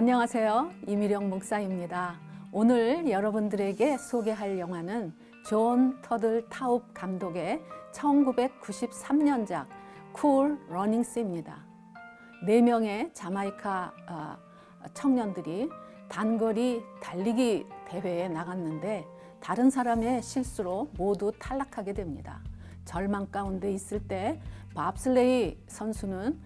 안녕하세요. 이미령 목사입니다. 오늘 여러분들에게 소개할 영화는 존 터들 타웁 감독의 1993년작 쿨 러닝스입니다. 네 명의 자마이카 아, 청년들이 단거리 달리기 대회에 나갔는데 다른 사람의 실수로 모두 탈락하게 됩니다. 절망 가운데 있을 때 밥슬레이 선수는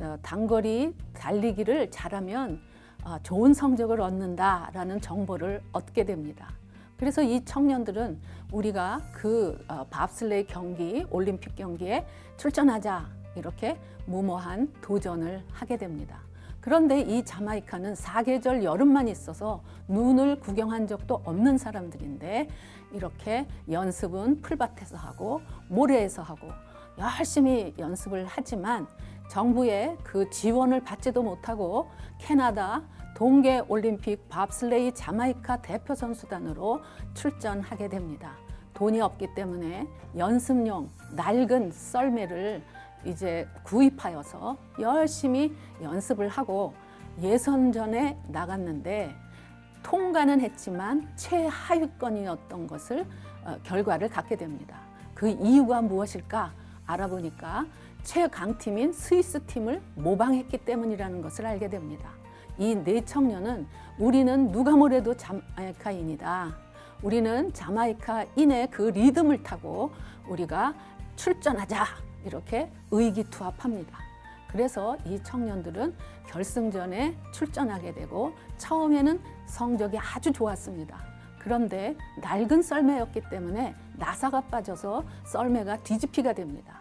어, 단거리 달리기를 잘하면 어, 좋은 성적을 얻는다라는 정보를 얻게 됩니다. 그래서 이 청년들은 우리가 그 어, 밥슬레이 경기, 올림픽 경기에 출전하자 이렇게 무모한 도전을 하게 됩니다. 그런데 이 자마이카는 사계절 여름만 있어서 눈을 구경한 적도 없는 사람들인데 이렇게 연습은 풀밭에서 하고 모래에서 하고 열심히 연습을 하지만 정부의 그 지원을 받지도 못하고 캐나다 동계 올림픽 밥슬레이 자마이카 대표 선수단으로 출전하게 됩니다. 돈이 없기 때문에 연습용 낡은 썰매를 이제 구입하여서 열심히 연습을 하고 예선전에 나갔는데 통과는 했지만 최하위권이었던 것을 어, 결과를 갖게 됩니다. 그 이유가 무엇일까 알아보니까 최강팀인 스위스 팀을 모방했기 때문이라는 것을 알게 됩니다. 이 네 청년은 우리는 누가 뭐래도 자마이카인이다. 우리는 자마이카인의 그 리듬을 타고 우리가 출전하자 이렇게 의기투합합니다. 그래서 이 청년들은 결승전에 출전하게 되고 처음에는 성적이 아주 좋았습니다. 그런데 낡은 썰매였기 때문에 나사가 빠져서 썰매가 뒤집히가 됩니다.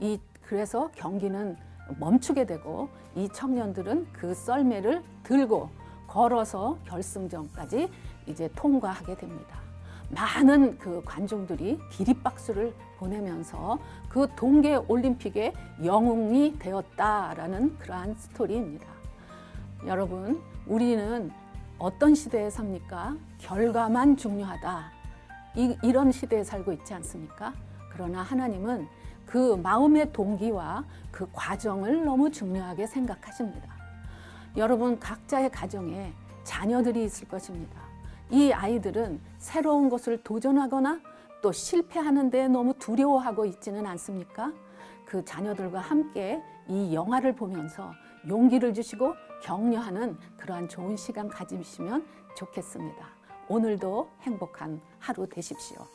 이 그래서 경기는 멈추게 되고 이 청년들은 그 썰매를 들고 걸어서 결승전까지 이제 통과하게 됩니다. 많은 그 관중들이 기립박수를 보내면서 그 동계 올림픽의 영웅이 되었다라는 그러한 스토리입니다. 여러분, 우리는 어떤 시대에 삽니까? 결과만 중요하다. 이, 이런 시대에 살고 있지 않습니까? 그러나 하나님은 그 마음의 동기와 그 과정을 너무 중요하게 생각하십니다. 여러분, 각자의 가정에 자녀들이 있을 것입니다. 이 아이들은 새로운 것을 도전하거나 또 실패하는데 너무 두려워하고 있지는 않습니까? 그 자녀들과 함께 이 영화를 보면서 용기를 주시고 격려하는 그러한 좋은 시간 가지시면 좋겠습니다. 오늘도 행복한 하루 되십시오.